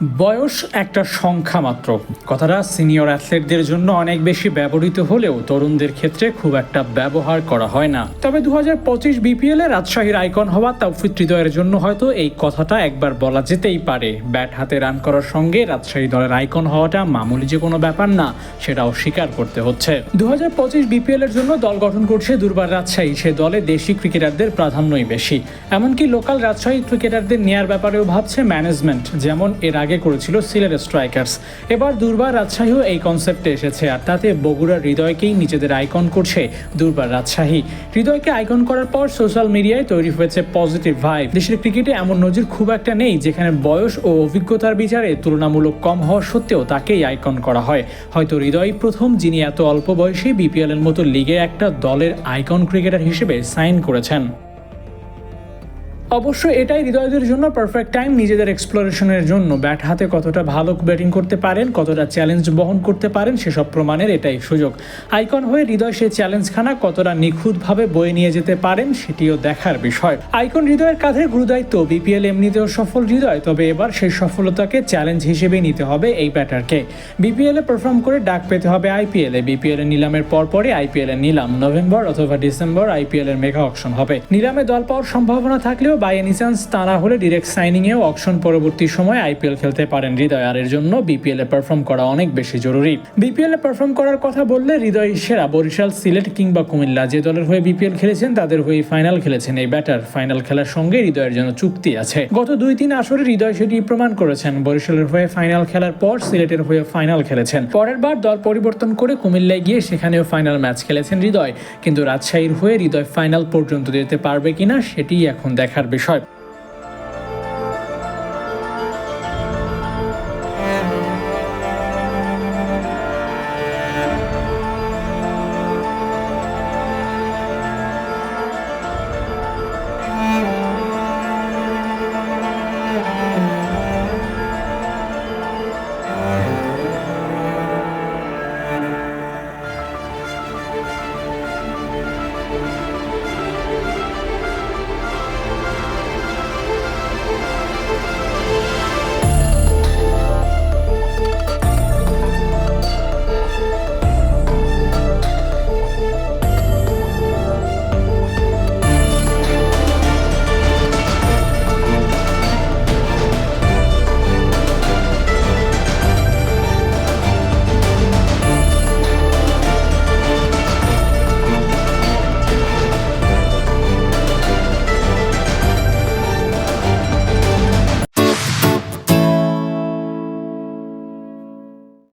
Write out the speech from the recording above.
বয়স একটা সংখ্যা মাত্র। কথাটা সিনিয়র অ্যাথলেটদের জন্য অনেক বেশি ব্যবহৃত হলেও তরুণদের ক্ষেত্রে খুব একটা ব্যবহার করা হয় না। তবে দু হাজার পঁচিশ বিপিএল রাজশাহীর আইকন হওয়া তাওফিক হৃদয়ের জন্য হয়তো এই কথাটা একবার বলা যেতেই পারে। ব্যাট হাতে রান করার সঙ্গে রাজশাহী দলের আইকন হওয়াটা মামুলি যে কোনো ব্যাপার না, সেটাও স্বীকার করতে হচ্ছে। দু হাজার পঁচিশ বিপিএল এর জন্য দল গঠন করছে দুর্বার রাজশাহী। সে দলে দেশি ক্রিকেটারদের প্রাধান্যই বেশি। এমনকি লোকাল রাজশাহী ক্রিকেটারদের নেয়ার ব্যাপারেও ভাবছে ম্যানেজমেন্ট যেমন এর আগে করেছিল সিলেট স্ট্রাইকার্স। এবার দুর্বার রাজশাহীও এই কনসেপ্টে এসেছে আর তাতে বগুড়ার হৃদয়কেই নিজেদের আইকন করছে দুর্বার রাজশাহী। হৃদয়কে আইকন করার পর সোশ্যাল মিডিয়ায় তৈরি হয়েছে পজিটিভ ভাইব দেশের ক্রিকেটে এমন নজির খুব একটা নেই যেখানে বয়স ও অভিজ্ঞতার বিচারে তুলনামূলক কম হওয়া সত্ত্বেও তাকেই আইকন করা হয়। হয়তো হৃদয় প্রথম যিনি এত অল্প বয়সে বিপিএল এর মতো লিগে একটা দলের আইকন ক্রিকেটার হিসেবে সাইন করেছেন। অবশ্য এটাই হৃদয়দের জন্য পারফেক্ট টাইম নিজেদের এক্সপ্লোরেশনের জন্য। ব্যাট হাতে কতটা ভালো ব্যাটিং করতে পারেন, কতটা চ্যালেঞ্জ বহন করতে পারেন, সেসব প্রমাণের এটাই সুযোগ। আইকন হয়ে হৃদয় সেই চ্যালেঞ্জখানা কতটা নিখুঁতভাবে বয়ে নিয়ে যেতে পারেন, সেটিও দেখার বিষয়। আইকন হৃদয়ের কাঁধে গুরুদায়িত্ব বিপিএল এমনিতেও সফল হৃদয়, তবে এবার সেই সফলতাকে চ্যালেঞ্জ হিসেবে নিতে হবে এই ব্যাটারকে বিপিএল এ পারফর্ম করে ডাক পেতে হবে আইপিএল এ। বিপিএল নিলামের পরপরই আইপিএল এর নিলাম। নভেম্বর অথবা ডিসেম্বর আইপিএল এর মেগা অকশন হবে। নিলামে দল পাওয়ার সম্ভাবনা থাকলেও বাই এনি চান্স তা না হলে ডিরেক্ট সাইনিং এও অকশন পরবর্তী সময় আইপিএল খেলতে পারেন। হৃদয়, আর এর জন্য বিপিএল পারফর্ম করা অনেক বেশি জরুরি। বিপিএল পারফর্ম করার কথা বললে হৃদয় সেরা বরিশাল, সিলেট কিংবা কুমিল্লা যে দলের হয়ে বিপিএল খেলেছেন, তাদের হয়ে ফাইনাল খেলেছেন এই ব্যাটার ফাইনাল খেলার সঙ্গে হৃদয়ের জন্য চুক্তি আছে। গত দুই তিন আসরে হৃদয় সেটি প্রমাণ করেছেন। বরিশালের হয়ে ফাইনাল খেলার পর সিলেটের হয়ে ফাইনাল খেলেছেন। পরের বার দল পরিবর্তন করে কুমিল্লায় গিয়ে সেখানেও ফাইনাল ম্যাচ খেলেছেন হৃদয়। কিন্তু রাজশাহীর হয়ে হৃদয় ফাইনাল পর্যন্ত যেতে পারবে কিনা, সেটিই এখন দেখার বিষয়।